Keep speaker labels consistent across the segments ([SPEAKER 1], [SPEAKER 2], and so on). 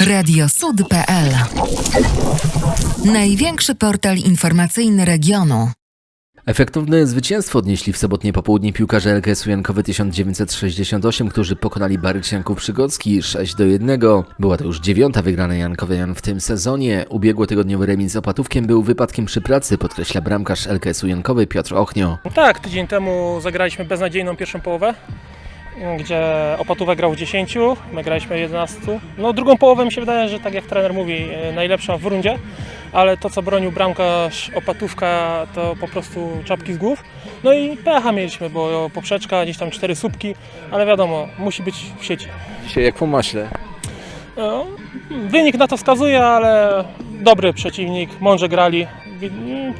[SPEAKER 1] Radiosud.pl Największy portal informacyjny regionu.
[SPEAKER 2] Efektowne zwycięstwo odnieśli w sobotnie popołudnie piłkarze LKS-u Jankowy 1968, którzy pokonali Baryczanków Przygocki 6 do 1. Była to już dziewiąta wygrana Jankowian w tym sezonie. Ubiegłotygodniowy remis z Opatówkiem był wypadkiem przy pracy, podkreśla bramkarz LKS-u Jankowy Piotr Ochnio.
[SPEAKER 3] Tak, tydzień temu zagraliśmy beznadziejną pierwszą połowę, gdzie Opatówek grał w 10, my graliśmy w 11. No drugą połowę mi się wydaje, że tak jak trener mówi, e, najlepsza w rundzie, ale to co bronił bramkarz Opatówka to po prostu czapki z głów. No i pecha mieliśmy, bo poprzeczka, gdzieś tam cztery słupki, ale wiadomo, musi być w sieci.
[SPEAKER 2] Dzisiaj jak po maśle.
[SPEAKER 3] No, wynik na to wskazuje, ale dobry przeciwnik, mądrze grali.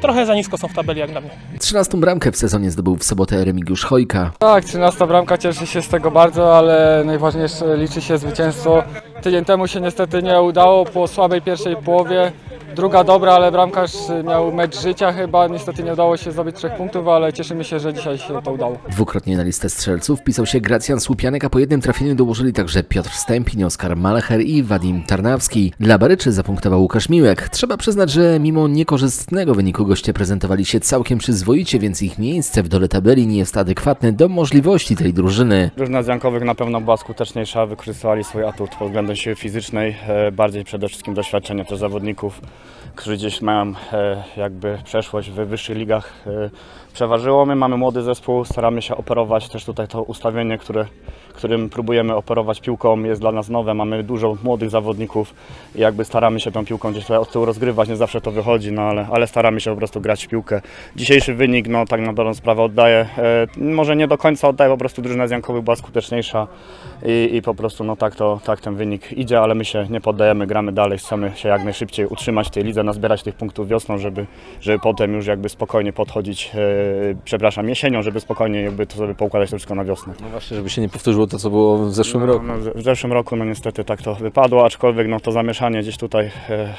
[SPEAKER 3] Trochę za nisko są w tabeli jak dla mnie.
[SPEAKER 2] 13 bramkę w sezonie zdobył w sobotę Remigiusz Chojka.
[SPEAKER 4] Tak, 13 bramka, cieszę się z tego bardzo, ale najważniejsze liczy się zwycięstwo. Tydzień temu się niestety nie udało po słabej pierwszej połowie. Druga dobra, ale bramkarz miał mecz życia chyba. Niestety nie udało się zdobyć trzech punktów, ale cieszymy się, że dzisiaj się to udało.
[SPEAKER 2] Dwukrotnie na listę strzelców wpisał się Gracjan Słupianek, a po jednym trafieniu dołożyli także Piotr Stępiń, Oskar Malacher i Wadim Tarnawski. Dla Baryczy zapunktował Łukasz Miłek. Trzeba przyznać, że mimo niekorzystnego wyniku goście prezentowali się całkiem przyzwoicie, więc ich miejsce w dole tabeli nie jest adekwatne do możliwości tej drużyny.
[SPEAKER 5] Drużyna z Jankowych na pewno była skuteczniejsza, wykorzystywali swój atut pod względem siły fizycznej, e, bardziej przede wszystkim doświadczenie też zawodników, którzy gdzieś mają e, jakby przeszłość w wyższych ligach e, przeważyło. My mamy młody zespół, staramy się operować też tutaj to ustawienie, które, którym próbujemy operować piłką jest dla nas nowe. Mamy dużo młodych zawodników i jakby staramy się tą piłką gdzieś tutaj od tyłu rozgrywać, nie zawsze to wychodzi, no ale, ale staramy się po prostu grać w piłkę. Dzisiejszy wynik, no tak na dobrą sprawę oddaje, e, może nie do końca oddaje, po prostu drużyna z Jankowych była skuteczniejsza i, i po prostu no tak, to, tak ten wynik idzie, ale my się nie poddajemy, gramy dalej, chcemy się jak najszybciej utrzymać w tej lidze, nazbierać tych punktów wiosną, żeby, żeby potem już jakby spokojnie podchodzić, e, przepraszam, jesienią, żeby spokojnie jakby to sobie poukładać to wszystko na wiosnę.
[SPEAKER 2] No właśnie, żeby się nie powtórzyło to, co było w zeszłym roku.
[SPEAKER 5] No, w- zeszłym roku no niestety tak to wypadło, aczkolwiek no to zamieszanie gdzieś tutaj, e, e,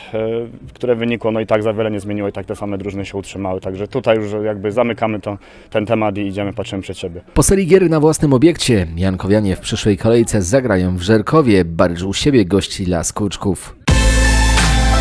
[SPEAKER 5] które wynikło, no i tak za wiele nie zmieniło i tak te same drużyny się utrzymały, także tutaj już jakby zamykamy to, ten temat i idziemy, patrzymy przed siebie.
[SPEAKER 2] Po serii gier na własnym obiekcie Jankowianie w przyszłej kolejce zagrają w Żerkowie. Barycz u siebie gości Las Kuczków.